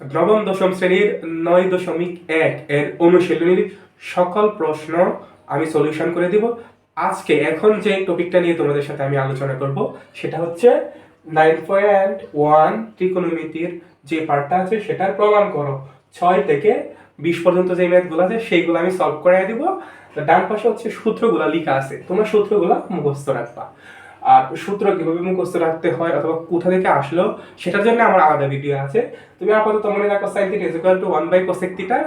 নবম দশম শ্রেণির নয় দশমিক এক এর অনুশীলনীর সকল প্রশ্ন আমি সলিউশন করে দিব। আজকে এখন যে টপিকটা নিয়ে তোমাদের সাথে আমি আলোচনা করব, সেটা হচ্ছে নাইন পয়েন্ট ওয়ান ত্রিকোণমিতির যে পার্টটা আছে সেটার প্রমাণ করো। ছয় থেকে বিশ পর্যন্ত যে ম্যাথগুলো আছে সেইগুলো আমি সলভ করে দিব। ডান পাশে হচ্ছে সূত্রগুলো লেখা আছে, তোমরা সূত্রগুলো মুখস্থ রাখবা। আর সূত্র কীভাবে মুখস্থ রাখতে হয় অথবা কোথা থেকে আসলো, সেটার জন্য আমার আলাদা ভিডিও আছে। তুমি আপাতত মনে রাখো sine theta is equal to one by cosec theta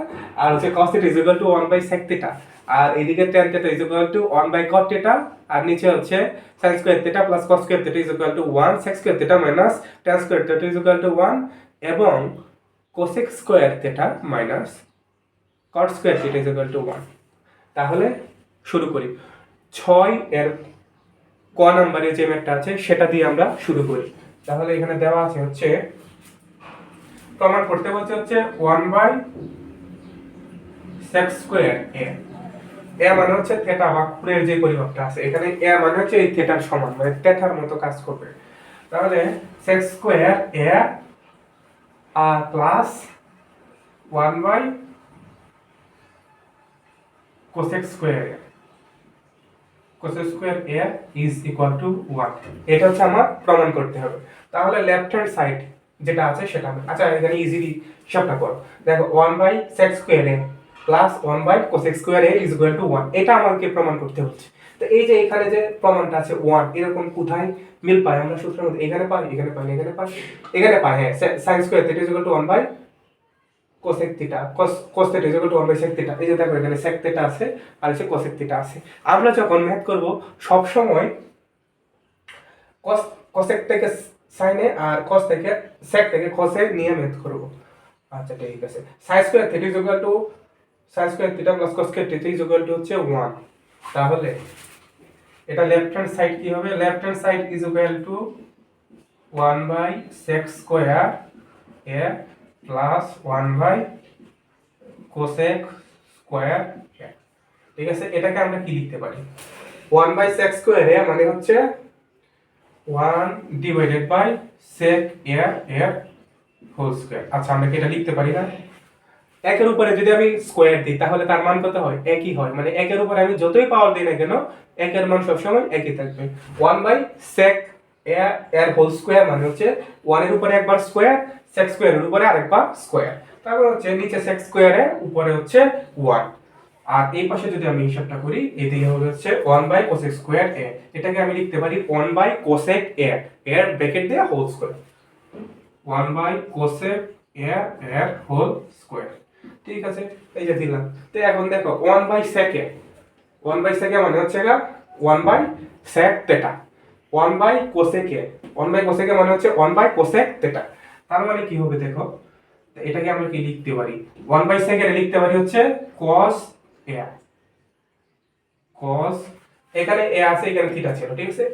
আর হচ্ছে cos theta is equal to one by sec theta আর এদিকে tan theta is equal to one by cot theta আর নিচে হচ্ছে sine square theta plus cos square theta is equal to one sec square theta minus tan square theta is equal to one এবং cosec square theta minus cot square theta is equal to one তাহলে শুরু করি। ছয় এর ক নাম্বারে যে ম্যাথটা আছে, সেটা দিয়ে আমরা শুরু করি। তাহলে এখানে দেওয়া আছে হচ্ছে, প্রমাণ করতে বলছে হচ্ছে one by sec square A A মানে হচ্ছে থেটা বা কুড়ের যে পরিমাপটা আছে, এখানে এ মানে হচ্ছে এই থেটার সমান মানে থেটার মতো কাজ করবে। তাহলে sec square A R plus one by cosec square cosec square A is equal to one এটা হচ্ছে আমার প্রমাণ করতে হবে। তাহলে লেফট হ্যান্ড সাইড যেটা আছে সেটা আচ্ছা এখানে ইজিলি হিসাবটা করো। দেখো one by sec square A plus one by cosec square A is equal to one এটা আমাকে প্রমাণ করতে হচ্ছে। তো এই যে এখানে যে প্রমাণটা আছে ওয়ান এরকম কোথায় মিল পাই আমরা সূত্রের মধ্যে এখানে পাই এখানে পাই এখানে পাই এখানে পাই হ্যাঁ sine square theta is equal to one by cosec theta cos theta equal to 1 by sec theta এই যে দেখো, এখানে সেক থিটা আছে, আর হচ্ছে কোসেক থিটা আছে। আমরা যখন ম্যাথ করব সব সময় কস কোসেক থেকে সাইনে আর কস থেকে সেক থেকে কসে নিয়ে ম্যাথ করব। আচ্ছা ঠিক আছে। Sine square theta is to sine square theta plus cos square theta is to হচ্ছে 1 তাহলে এটা লেফট হ্যান্ড সাইড কি হবে? Left hand side is to 1 by sec square A plus one by cosec square ঠিক আছে? এটাকে আমরা কি লিখতে পারি? One by sec square A মানে হচ্ছে ওয়ান ডিভাইডেড বাই সেক এর এর হোল স্কোয়ার আচ্ছা আমরা কি এটা লিখতে পারি না? একের উপরে যদি আমি স্কোয়ার দিই তাহলে তার মান কত হয়? একই হয়। মানে একের উপরে আমি যতই পাওয়ার দিই না কেন একের মান সবসময় একই থাকবে। ওয়ান বাই সেক এর হোল স্কোয়ার মানে হচ্ছে ওয়ানের উপরে একবার স্কোয়ার সেক স্কোয়ারের উপরে আরেকবার স্কোয়ার তারপর হচ্ছে নিচে সেক স্কোয়ারে উপরে হচ্ছে ওয়ান আর এই পাশে যদি আমি হিসাবটা করি এদিকে হচ্ছে one by cosec square A এটাকে আমি লিখতে পারি ওয়ান বাই কোসেক এ এর ব্র্যাকেট দিয়ে whole square one by cosec A এর হোল স্কোয়ার ঠিক আছে, এই যে দিলাম। তো এখন দেখো one by sec A one by sec A মানে হচ্ছে গা one by sec theta one by cosec A one by cosec A মানে হচ্ছে ওয়ান বাই কোসেক তেটা তার মানে কি হবে দেখো? এটাকে আমরা কি লিখতে পারি? ওয়ান বাই সেকেন্ড লিখতে পারি হচ্ছে কস এ কস এখানে এ আছে, এখানে থিটা ছিল, ঠিক আছে?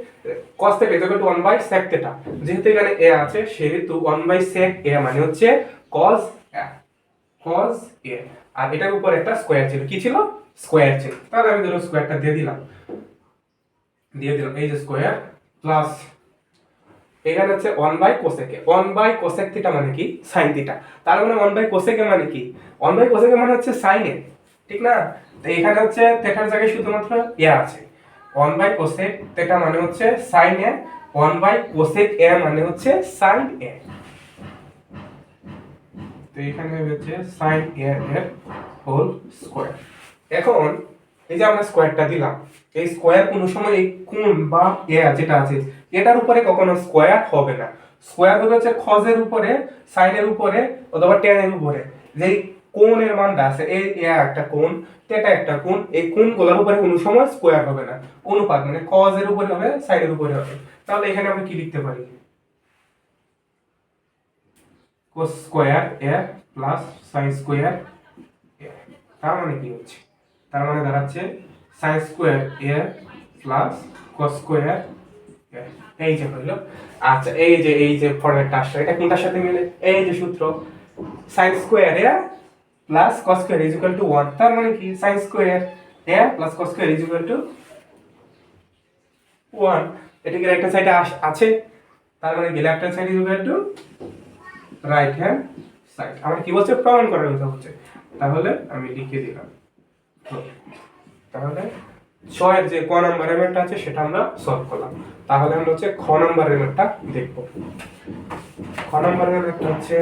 কস থেকে টু 1 বাই sec থিটা যেহেতু এখানে এ আছে, সেহেতু 1 বাই sec এ মানে হচ্ছে cos এ cos এ আর এটার উপর একটা স্কয়ার ছিল। কি ছিল? স্কয়ার ছিল। তাহলে আমি ধরো স্কয়ারটা দিয়ে দিলাম। দিয়ে দিলাম। এই যে স্কয়ার প্লাস এখানে হচ্ছে 1 by cosec 1 by cosec theta মানে কি? সাইন থিটা তার মানে 1 বাই কোসেক মানে কি? 1 বাই কোসেক মানে হচ্ছে sin এ। ঠিক না? তো এখানে হচ্ছে থিটার জায়গায় শুধুমাত্র এ আছে। 1 বাই কোসেক থিটা মানে হচ্ছে sine A 1 by cosec A মানে হচ্ছে সাইন এ। তো এখানে হচ্ছে সাইন এ এর হোল স্কয়ার এখন এই যে আমরা স্কয়ারটা দিলাম, এই স্কয়ার কোনো সময় এই কোণ বা এ যেটা আছে, এটার উপরে কখনো স্কয়ার হবে না। স্কয়ার হবে হচ্ছে খজের উপরে সাইনের উপরে অথবা টেনের উপরে। যেই কোণের মানটা আছে, এই এ একটা কোণ এটা একটা কোণ, এই কোণগুলোর উপরে কোনো সময় স্কয়ার হবে না। অনুপাত মানে কজের উপরে হবে সাইনের উপরে হবে। তাহলে এখানে আমরা কি লিখতে পারি? cos square A plus sin square তার মানে কি হচ্ছে? তার মানে দাঁড়াচ্ছে sin square A plus cos square এই যে হইল আচ্ছা এই যে এই যে ফর্মেটটা আসছে, এটা কোনটার সাথে মিলে? এই যে সূত্র। sin square A plus cos square is equal to 1 তার মানে কি? sin square A plus cos square is equal to 1 এটা কি রাইট সাইডে আছে? তার মানে কি left side is equal to right hand side আমার কি বলছে? প্রমাণ করার কথা হচ্ছে। তাহলে আমি লিখে দিলাম। তাহলে ছয়ের যে ক নাম্বার এলিমেন্টটা আছে, সেটা আমরা সলভ করলাম। তাহলে আমরা হচ্ছে খ নাম্বার এলিমেন্টটা দেখব। খ নাম্বার এলিমেন্টটা হচ্ছে